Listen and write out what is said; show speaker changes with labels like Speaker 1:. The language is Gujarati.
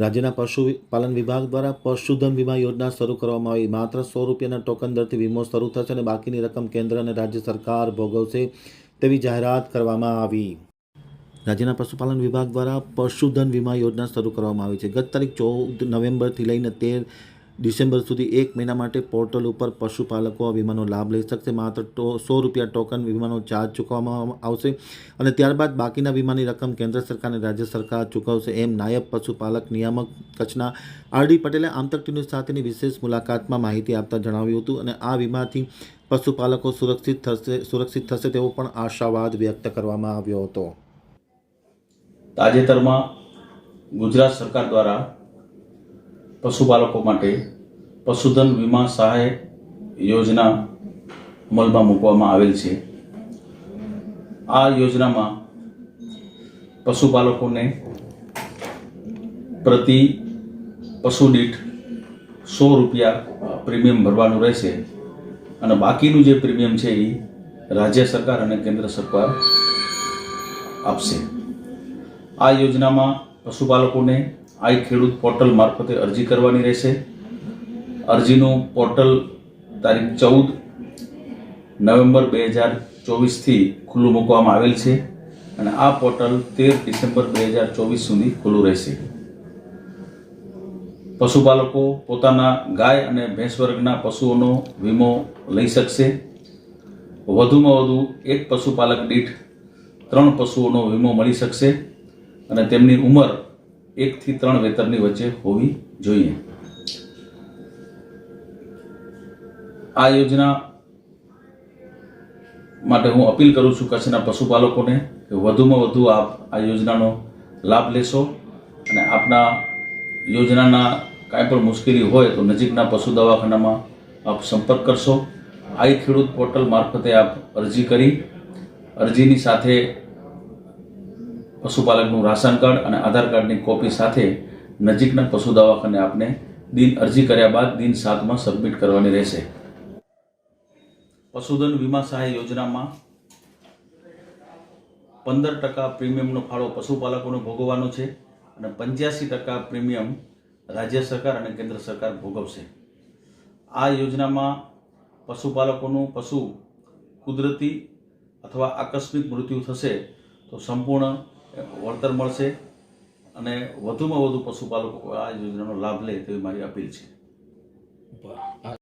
Speaker 1: રાજ્યના પશુપાલન વિભાગ દ્વારા પશુધન વીમા યોજના શરૂ કરવામાં આવી. માત્ર સો રૂપિયાના ટોકન દરથી વીમો શરૂ થશે અને બાકીની રકમ કેન્દ્ર અને રાજ્ય સરકાર ભોગવશે તેવી જાહેરાત કરવામાં આવી. રાજ્યના પશુપાલન વિભાગ દ્વારા પશુધન વીમા યોજના શરૂ કરવામાં આવી છે. ગત તારીખ ચૌદ નવેમ્બરથી લઈને તેર ડિસેમ્બર સુધી એક મહિના માટે પોર્ટલ ઉપર પશુપાલકો આ વીમાનો લાભ લઈ શકશે. માત્ર ટો સો રૂપિયા ટોકન વીમાનો ચાર્જ ચૂકવવામાં આવશે અને ત્યારબાદ બાકીના વીમાની રકમ કેન્દ્ર સરકાર અને રાજ્ય સરકાર ચૂકવશે એમ નાયબ પશુપાલક નિયામક કચ્છના આર ડી પટેલે આમતક ટીવી સાથેની વિશેષ મુલાકાતમાં માહિતી આપતા જણાવ્યું હતું અને આ વીમાથી પશુપાલકો સુરક્ષિત થશે સુરક્ષિત થશે તેવો પણ આશાવાદ વ્યક્ત કરવામાં આવ્યો હતો.
Speaker 2: તાજેતરમાં ગુજરાત સરકાર દ્વારા પશુપાલકો માટે પશુધન વીમા સહાય યોજના અમલમાં મૂકવામાં આવેલ છે. આ યોજનામાં પશુપાલકોને પ્રતિ પશુ દીઠ સો રૂપિયા પ્રીમિયમ ભરવાનું રહેશે અને બાકીનું જે પ્રીમિયમ છે એ રાજ્ય સરકાર અને કેન્દ્ર સરકાર આપશે. આ યોજનામાં પશુપાલકોને આઈ ખેડૂત પોર્ટલ મારફતે અરજી કરવાની રહેશે. અરજીનું પોર્ટલ તારીખ ચૌદ નવેમ્બર બે હજાર ચોવીસથી ખુલ્લું મૂકવામાં આવેલ છે અને આ પોર્ટલ તેર ડિસેમ્બર બે હજાર ચોવીસ સુધી ખુલ્લું રહેશે. પશુપાલકો પોતાના ગાય અને ભેંસ વર્ગના પશુઓનો વીમો લઈ શકશે. વધુમાં વધુ એક પશુપાલક દીઠ ત્રણ પશુઓનો વીમો મળી શકશે અને તેમની ઉંમર એકથી ત્રણ વેતરની વચ્ચે હોવી જોઈએ. આ યોજના માટે હું અપીલ કરું છું કચ્છના પશુપાલકોને કે વધુમાં વધુ આપ આ યોજનાનો લાભ લેશો અને આપના યોજનાના કાંઈ પણ મુશ્કેલી હોય તો નજીકના પશુ દવાખાનામાં આપ સંપર્ક કરશો. આઈ ખેડૂત પોર્ટલ મારફતે આપ અરજી કરી. અરજીની સાથે પશુપાલકનું રાશન કાર્ડ અને આધાર કાર્ડની કોપી સાથે નજીકના પશુ દવાખાને આપને દિન અરજી કર્યા બાદ દિન સાતમાં સબમિટ કરવાની રહેશે. પશુધન વીમા સહાય યોજનામાં પંદર ટકા પ્રીમિયમનો ફાળો પશુપાલકોને ભોગવવાનો છે અને પંચ્યાસી ટકા પ્રીમિયમ રાજ્ય સરકાર અને કેન્દ્ર સરકાર ભોગવશે. આ યોજનામાં પશુપાલકોનું પશુ કુદરતી અથવા આકસ્મિક મૃત્યુ થશે તો સંપૂર્ણ વળતર મળશે અને વધુમાં વધુ પશુપાલકો આ યોજનાનો લાભ લે તેવી મારી અપીલ છે.